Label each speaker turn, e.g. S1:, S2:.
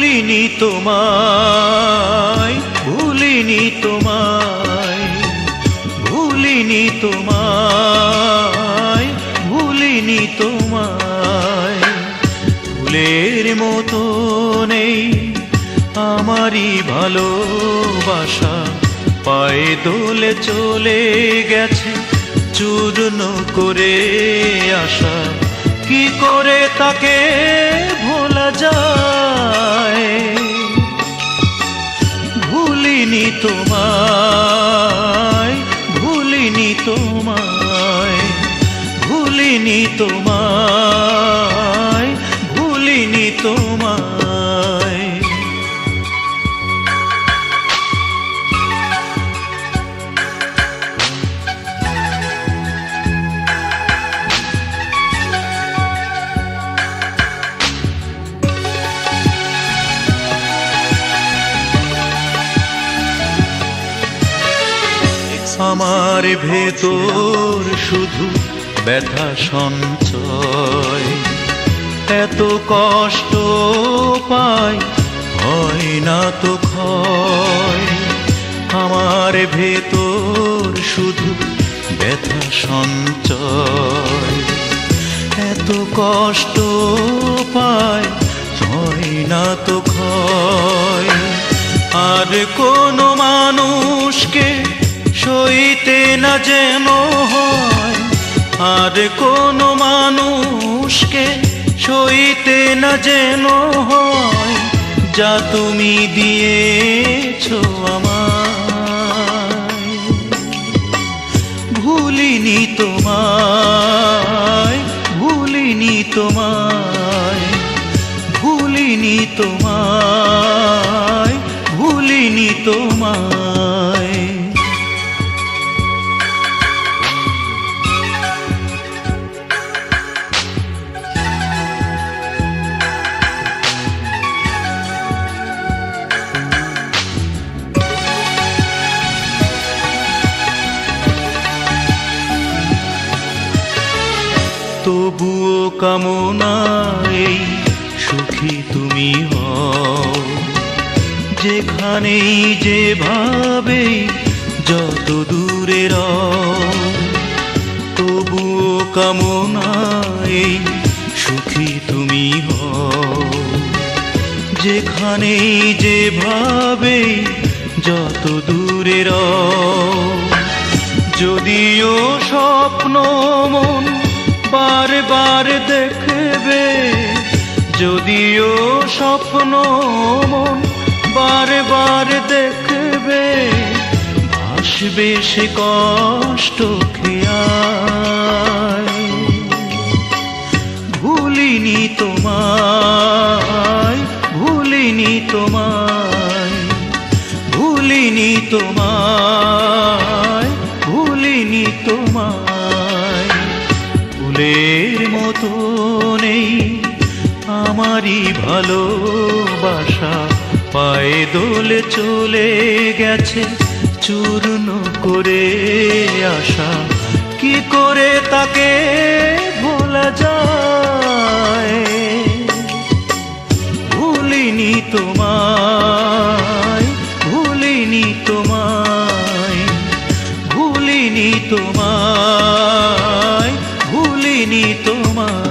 S1: ভুলিনি তোমায় ভুলিনি তোমায় ভুলিনি তোমায় ভুলিনি তোমায়। ফুলের মতো নেই আমারই ভালোবাসা, পায়ে দোলে চলে গেছে, চূর্ণ করে আসা কি করে তাকে ভোলা যায়? ভুলিনি তোমায় ভুলিনি তোমায় ভুলিনি তোমায়। আমার ভেতর শুধু ব্যথা সঞ্চয়। এত কষ্ট পাই, হয় না তো ক্ষয়। আমার ভেতর শুধু ব্যথা সঞ্চয়। এত কষ্ট পাই, হয় না তো ক্ষয়। আর কোনো মানুষকে সইতে না যেন হয়, আর কোনো মানুষকে সইতে না যেন হয়, যা তুমি দিয়েছ আমায়। ভুলিনি তোমায় ভুলিনি তোমায় ভুলিনি তোমায়। তবুও কামনাই সুখী তুমি হও। যেখানেই যেভাবে যত দূরে তবুও কামনাই সুখী তুমি হও। যেখানেই যেভাবে যত দূরে যদিও স্বপ্ন মন বারবার দেখবে, যদিও স্বপ্ন মন বারবার দেখবে ভাসবে সে কষ্ট খেয়ায় ভুলিনি তোমায় ভুলিনি তোমায় ভুলিনি তোমায় ভুলিনি তোমায়। ফুলের মতো নেই, আমারই ভালোবাসা। পায়ে দোলে চলে গেছে, চূর্ণ করে আসা। কি করে তাকে তোমার